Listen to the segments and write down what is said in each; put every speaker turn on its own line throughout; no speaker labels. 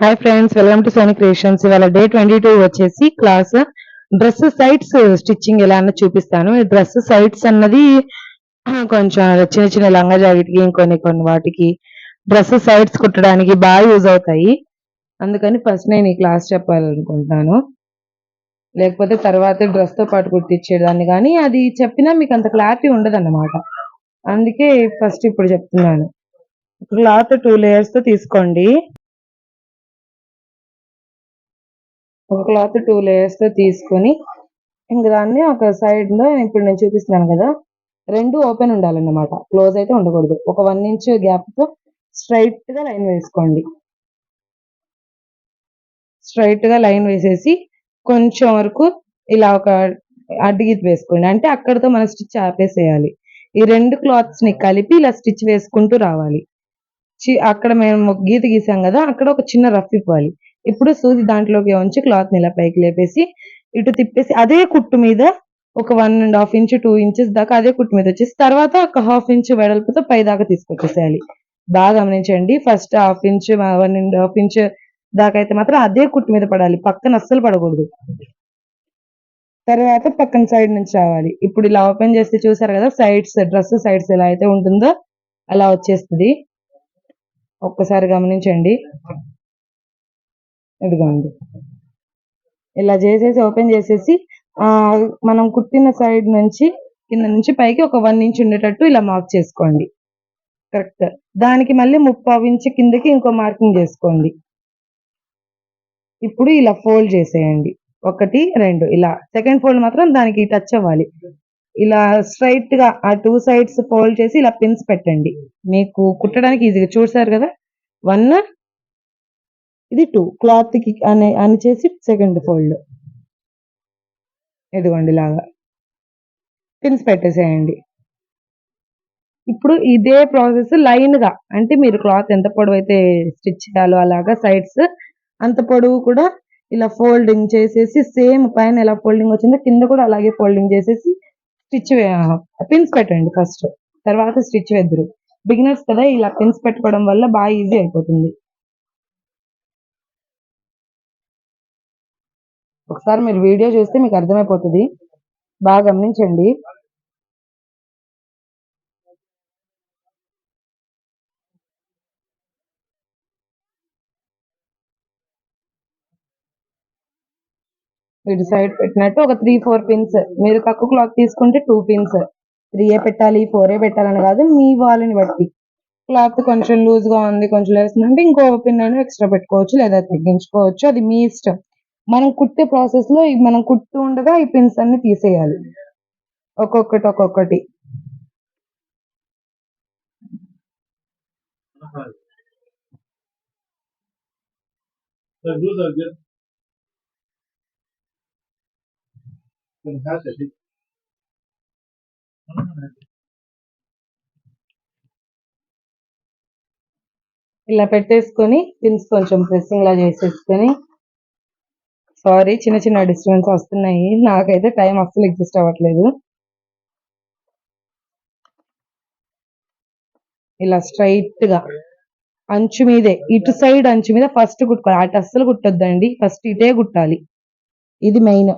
Hi friends welcome to Soni creations ఇవాళ day twenty two వచ్చేసి class dress sides stitching ఎలా అన్న చూపిస్తాను. ఈ డ్రెస్ సైట్స్ అన్నది కొంచెం చిన్న చిన్న లంగా జాకెట్కి ఇంకొన్ని కొన్ని వాటికి డ్రెస్ సైట్స్ కుట్టడానికి బాగా యూజ్ అవుతాయి. అందుకని ఫస్ట్ నేను ఈ క్లాస్ చెప్పాలనుకుంటున్నాను. లేకపోతే తర్వాత డ్రెస్తో పాటు కుట్టించేదాన్ని కానీ అది చెప్పినా మీకు అంత క్లారిటీ ఉండదు అందుకే ఫస్ట్ ఇప్పుడు చెప్తున్నాను. క్లాత్ టూ లేయర్స్తో తీసుకోండి. ఒక క్లాత్ టూ లేయర్స్తో తీసుకొని ఇంక దాన్ని ఒక సైడ్లో ఇప్పుడు నేను చూపిస్తున్నాను కదా రెండు ఓపెన్ ఉండాలన్నమాట. క్లోజ్ అయితే ఉండకూడదు. ఒక వన్ ఇంచ్ గ్యాప్తో స్ట్రైట్గా లైన్ వేసుకోండి. స్ట్రైట్గా లైన్ వేసేసి కొంచెం వరకు ఇలా ఒక అడ్డగీత వేసుకోండి. అంటే అక్కడతో మన స్టిచ్ ఆపేసేయాలి. ఈ రెండు క్లాత్స్ని కలిపి ఇలా స్టిచ్ వేసుకుంటూ రావాలి. చి- అక్కడ మేము గీత గీసాం కదా అక్కడ ఒక చిన్న రఫ్ ఇవ్వాలి. ఇప్పుడు సూది దాంట్లోకి ఉంచి క్లాత్ ఇలా పైకి లేపేసి ఇటు తిప్పేసి అదే కుట్టు మీద ఒక one and half inch two inches దాకా అదే కుట్టు మీద వచ్చేసి తర్వాత ఒక హాఫ్ ఇంచ్ వెడల్పుతో పై దాకా తీసుకొచ్చేసేయాలి. బాగా గమనించండి. First half inch one and half inch దాకా అయితే మాత్రం అదే కుట్టు మీద పడాలి. పక్కన అస్సలు పడకూడదు. తర్వాత పక్కన సైడ్ నుంచి రావాలి. ఇప్పుడు ఇలా ఓపెన్ చేస్తే చూసారు కదా సైడ్స్ డ్రెస్ సైడ్స్ ఎలా అయితే ఉంటుందో అలా వచ్చేస్తుంది. ఒక్కసారి గమనించండి. ఇదిగోండి. ఇలా చేసేసి ఓపెన్ చేసేసి మనం కుట్టిన సైడ్ నుంచి కింద నుంచి పైకి ఒక వన్ ఇంచ్ ఉండేటట్టు ఇలా మార్క్ చేసుకోండి. కరెక్ట్. దానికి మళ్ళీ ముప్పావు ఇంచ్ కిందకి ఇంకో మార్కింగ్ చేసుకోండి. ఇప్పుడు ఇలా ఫోల్డ్ చేసేయండి. ఒకటి రెండు ఇలా. సెకండ్ ఫోల్డ్ మాత్రం దానికి టచ్ అవ్వాలి. ఇలా స్ట్రైట్గా ఆ టూ సైడ్స్ ఫోల్డ్ చేసి ఇలా పిన్స్ పెట్టండి. మీకు కుట్టడానికి ఈజీగా చూసారు కదా? వన్ ఇది టూ క్లాత్కి అని అని చేసి సెకండ్ ఫోల్డ్ ఇదిగోండి ఇలాగా. పిన్స్ పెట్టేసేయండి. ఇప్పుడు ఇదే ప్రాసెస్ లైన్గా అంటే మీరు క్లాత్ ఎంత పొడవు అయితే స్టిచ్ చేయాలో అలాగా సైడ్స్ అంత పొడవు కూడా ఇలా ఫోల్డింగ్ చేసేసి సేమ్ పైన ఎలా ఫోల్డింగ్ వచ్చిందో కింద కూడా అలాగే ఫోల్డింగ్ చేసేసి స్టిచ్ పిన్స్ పెట్టండి ఫస్ట్ తర్వాత స్టిచ్ వేద్దరు. బిగినర్స్ కదా ఇలా పిన్స్ పెట్టుకోవడం వల్ల బాగా ఈజీ అయిపోతుంది. ఒకసారి మీరు వీడియో చూస్తే మీకు అర్థమైపోతుంది. బాగా గమనించండి. ఇటు సైడ్ పెట్టినట్టు ఒక త్రీ ఫోర్ పిన్స్ మీరు తక్కువ క్లాత్ తీసుకుంటే టూ పిన్స్ త్రీ ఏ పెట్టాలి ఫోర్ ఏ పెట్టాలని కాదు మీ వాళ్ళని బట్టి. క్లాత్ కొంచెం లూజ్గా ఉంది కొంచెం లేస్తుందంటే ఇంకో పిన్ అని ఎక్స్ట్రా పెట్టుకోవచ్చు లేదా తగ్గించుకోవచ్చు. అది మీ ఇష్టం. మనం కుట్టే ప్రాసెస్లో మనం కుట్టు ఉండగా ఈ పిన్స్ అన్ని తీసేయాలి. ఒక్కొక్కటి ఒక్కొక్కటి. ఇలా పెట్టేసుకొని పిన్స్ కొంచెం ప్రెస్సింగ్ లా చేసేసుకొని సారీ చిన్న చిన్న డిస్టర్బెన్స్ వస్తున్నాయి. నాకైతే టైం అస్సలు ఎగ్జిస్ట్ అవ్వట్లేదు. ఇలా స్ట్రైట్గా. అంచు మీదే. ఇటు సైడ్ అంచు మీద ఫస్ట్ కుట్టుకోవాలి. అటు అస్సలు కుట్టొద్దండి. ఫస్ట్ ఇటే కుట్టాలి. ఇది మెయిన్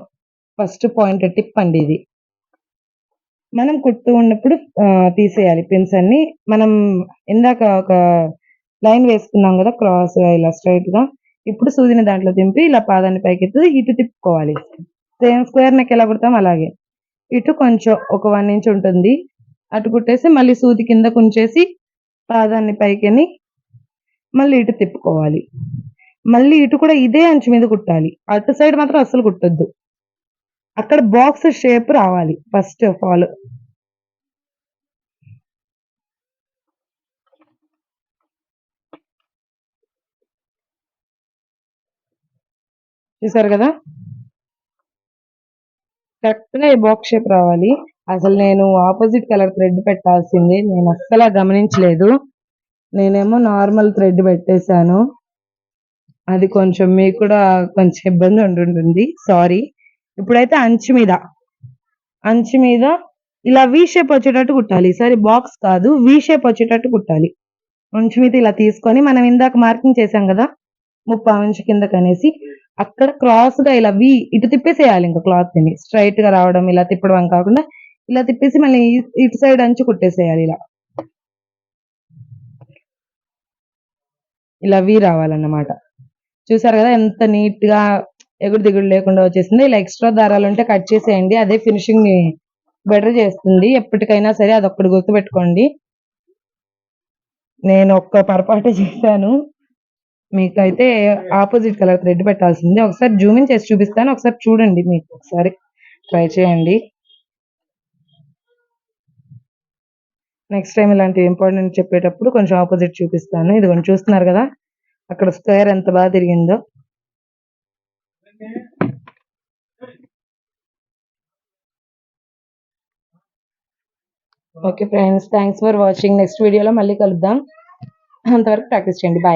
ఫస్ట్ పాయింట్ టిప్ అండి ఇది. మనం కుడుతూ ఉన్నప్పుడు తీసేయాలి పిన్స్ అన్ని. మనం ఇందాక ఒక లైన్ వేసుకున్నాం కదా క్రాస్గా ఇలా స్ట్రైట్గా. ఇప్పుడు సూదిని దాంట్లో దింపి ఇలా పాదాన్ని పైకెత్తి ఇటు తిప్పుకోవాలి. సేమ్ స్క్వేర్ నెక్ ఎలా కుడతాం? అలాగే. ఇటు కొంచెం ఒక వన్ ఇంచ్ ఉంటుంది. అటు కుట్టేసి మళ్ళీ సూది కింద కుంచేసి పాదాన్ని పైకిని మళ్ళీ ఇటు తిప్పుకోవాలి. మళ్ళీ ఇటు కూడా ఇదే అంచు మీద కుట్టాలి. అటు సైడ్ మాత్రం అస్సలు కుట్టొద్దు. అక్కడ బాక్స్ షేప్ రావాలి. First of all. చూసారు కదా? కరెక్ట్గా ఈ బాక్స్ షేప్ రావాలి. అసలు నేను ఆపోజిట్ కలర్ థ్రెడ్ పెట్టాల్సింది. నేను అస్సలు గమనించలేదు. నేనేమో నార్మల్ థ్రెడ్ పెట్టేశాను. అది కొంచెం మీకు కూడా కొంచెం ఇబ్బంది ఉండుంటుంది. సారీ ఇప్పుడైతే అంచు మీద. అంచు మీద ఇలా వి షేప్ వచ్చేటట్టు కుట్టాలి. ఈసారి బాక్స్ కాదు. వి షేప్ వచ్చేటట్టు కుట్టాలి. అంచు మీద ఇలా తీసుకొని మనం ఇందాక మార్కింగ్ చేసాం కదా? ముప్పై ఇంచు కిందకనేసి అక్కడ క్రాస్గా ఇలా వి ఇటు తిప్పేసేయాలి ఇంకా క్లాత్ని. స్ట్రైట్గా రావడం ఇలా తిప్పడం కాకుండా ఇలా తిప్పేసి మళ్ళీ ఇటు సైడ్ అంచు కుట్టేసేయాలి ఇలా. ఇలా వి రావాలన్నమాట. చూసారు కదా ఎంత నీట్గా ఎగుడు దిగుడు లేకుండా వచ్చేసింది. ఇలా ఎక్స్ట్రా దారాలు ఉంటే కట్ చేసేయండి. అదే ఫినిషింగ్ని బెటర్ చేస్తుంది. ఎప్పటికైనా సరే అదొక్కటి గుర్తుపెట్టుకోండి. నేను ఒక్క పొరపాటు చేశాను. మీకైతే ఆపోజిట్ కలర్ థ్రెడ్ పెట్టాల్సింది. ఒకసారి జూమిన్ చేసి చూపిస్తాను. ఒకసారి చూడండి మీకు ఒకసారి. ట్రై చేయండి. నెక్స్ట్ టైం ఇలాంటి ఇంపార్టెంట్ చెప్పేటప్పుడు కొంచెం ఆపోజిట్ చూపిస్తాను. ఇది కొంచెం చూస్తున్నారు కదా? అక్కడ స్క్వేర్ ఎంత బాగా తిరిగిందో. Okay friends thanks for watching next వీడియోలో మళ్ళీ కలుద్దాం. అంతవరకు ప్రాక్టీస్ చేయండి. బాయ్